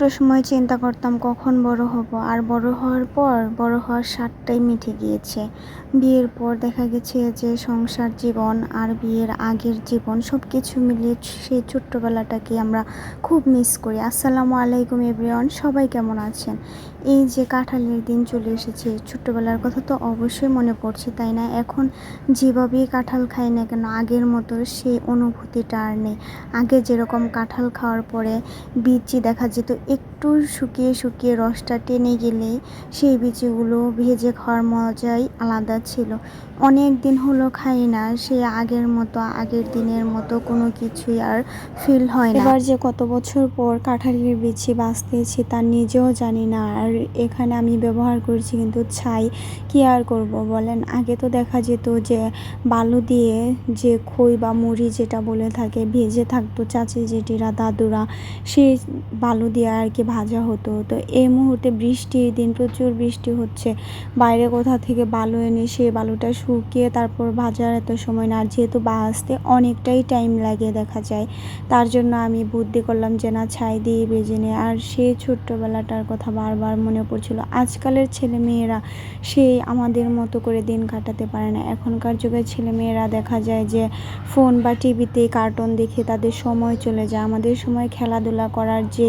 ছোট সময় চিন্তা করতাম কখন বড় হব, আর বড় হওয়ার পর বড় হওয়ার স্বাদটাই মিঠে গিয়েছে। বিয়ের পর দেখা গেছে যে সংসার জীবন আর বিয়ের আগের জীবন সব কিছু মিলিয়ে সেই ছোট্টবেলাটাকে আমরা খুব মিস করি। আসসালামু আলাইকুম এভরিওয়ান, সবাই কেমন আছেন? এই যে কাঁঠালের দিন চলে এসেছে, ছোট্টবেলার কথা তো অবশ্যই মনে পড়ছে, তাই না? এখন যেভাবেই কাঁঠাল খাই না কেন, আগের মতো সেই অনুভূতিটা আর নেই। আগে যেরকম কাঁঠাল খাওয়ার পরে বিচি দেখা যেত, একটু শুকিয়ে শুকিয়ে রসটা টেনে গেলেই সেই বিচিগুলো ভেজে খাওয়ার মজাই আলাদা ছিল। অনেক দিন হলো খাই না, সে আগের মতো, আগের দিনের মতো কোনো কিছুই আর ফিল হয় না। এবার যে কত বছর পর কাঁঠালের বিচি বাঁচতেছি তা নিজেও জানি না আর এখানে আমি ব্যবহার করছি কিন্তু ছাই কি আর করব বলেন? আগে তো দেখা যেত যে বালু দিয়ে যে খই বা মুড়ি যেটা বলে থাকে, ভেজে থাকতো চাচি জেঠিরা, দাদুরা, সেই বালু দিয়ে আর কি ভাজা হতো। তো এই মুহূর্তে বৃষ্টির দিন প্রচুর বৃষ্টি হচ্ছে। বাইরে কোথা থেকে বালু এনে সে বালুটা শুকিয়ে তারপর ভাজার এত সময় না, আর যেহেতু ভাজতে অনেকটাই টাইম লাগে দেখা যায়, তার জন্য আমি বুদ্ধি করলাম যে না ছাই দিয়ে বেজে নে। আর সেই ছোট্টবেলাটার কথা বারবার মনে পড়ছিল, আজকালের ছেলে মেয়েরা সেই আমাদের মতো করে দিন কাটাতে পারে না। এখনকার যুগের ছেলে মেয়েরা দেখা যায় যে ফোন বা টিভিতে কার্টুন দেখে তাদের সময় চলে যায়। আমাদের সময় খেলাধুলা করার যে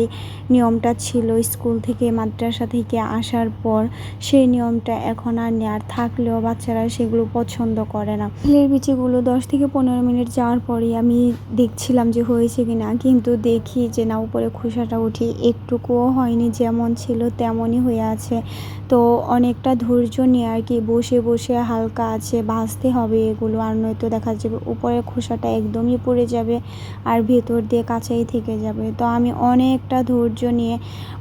নিয়মটা ছিল স্কুল থেকে মাদ্রাসা থেকে আসার পর, সেই নিয়মটা এখন আর নেই। আর থাকলেও বাচ্চারা সেগুলো পছন্দ করে না। ফুলের বিচিগুলো দশ থেকে পনেরো মিনিট যাওয়ার পরেই আমি দেখছিলাম যে হয়েছে কি না কিন্তু দেখি যে না, উপরে খোসাটা উঠি একটুকুও হয়নি। যেমন ছিল তেমনই হয়ে আছে। তো অনেকটা ধৈর্য নিয়ে আর কি বসে বসে হালকা আছে ভাজতে হবে এগুলো। আর নয়তো দেখা যাবে উপরের খোসাটা একদমই পড়ে যাবে আর ভেতর দিয়ে কাঁচাই থেকে যাবে। তো আমি অনেকটা ধৈর্য নিয়ে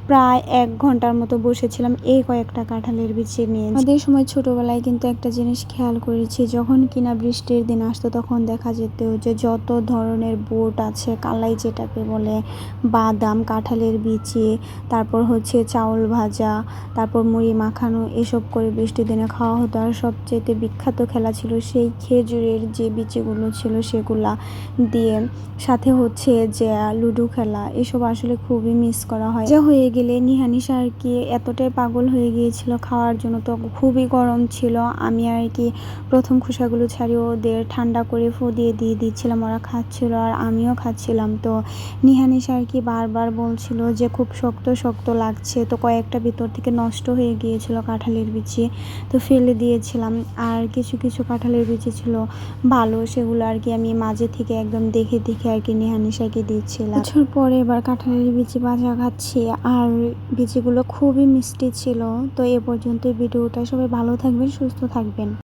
প্রায় এক ঘণ্টার মতো বসেছিলাম এই কয়েকটা কাঁঠালের বিচি নিয়ে। আমাদের সময় ছোটোবেলায় কিন্তু একটা জিনিস খেয়াল করেছি, যখন কিনা বৃষ্টির দিন আসতো তখন দেখা যেত যে যত ধরনের বোট আছে, কালাই যেটাকে বলে, বাদাম, কাঁঠালের বিচি, তারপর হচ্ছে চাউল ভাজা তারপর মুড়ি মাখানো, এসব করে বৃষ্টির দিনে খাওয়া হতো। আর সবচেয়ে বিখ্যাত খেলা ছিল সেই খেজুরের যে বিচিগুলো ছিল সেগুলা দিয়ে। সাথে হচ্ছে যে, লুডো খেলা, এসব আসলে খুবই মিস করা হয়। যা হয়ে গেলে নিহানিশা আর কি এতটাই পাগল হয়ে গিয়েছিল খাওয়ার জন্য তো খুবই গরম ছিল। আমি আর কি প্রথম খোসাগুলো ছাড়িয়ে ওদের ঠান্ডা করে ফু দিয়ে দিয়ে দিচ্ছিলাম, ওরা খাচ্ছিল আর আমিও খাচ্ছিলাম। তো নিহানিশা আর কি বারবার বলছিল যে, খুব শক্ত শক্ত লাগছে। তো কয়েকটা ভিতর থেকে নষ্ট হয়ে গিয়েছিল কাঁঠালের বিচি। তো ফেলে দিয়েছিলাম। আর কিছু কিছু কাঁঠালের বিচি ছিল ভালো সেগুলো আর কি আমি মাঝে থেকে একদম দেখে দেখে আর কি নেহানিশাকে দিয়েছিলাম বছর পরে এবার কাঁঠালের বিচি বাজা খাচ্ছি। আর বিচিগুলো খুবই মিষ্টি ছিল। তো এ পর্যন্ত ভিডিওটা সবাই ভালো থাকবেন, সুস্থ থাকবেন।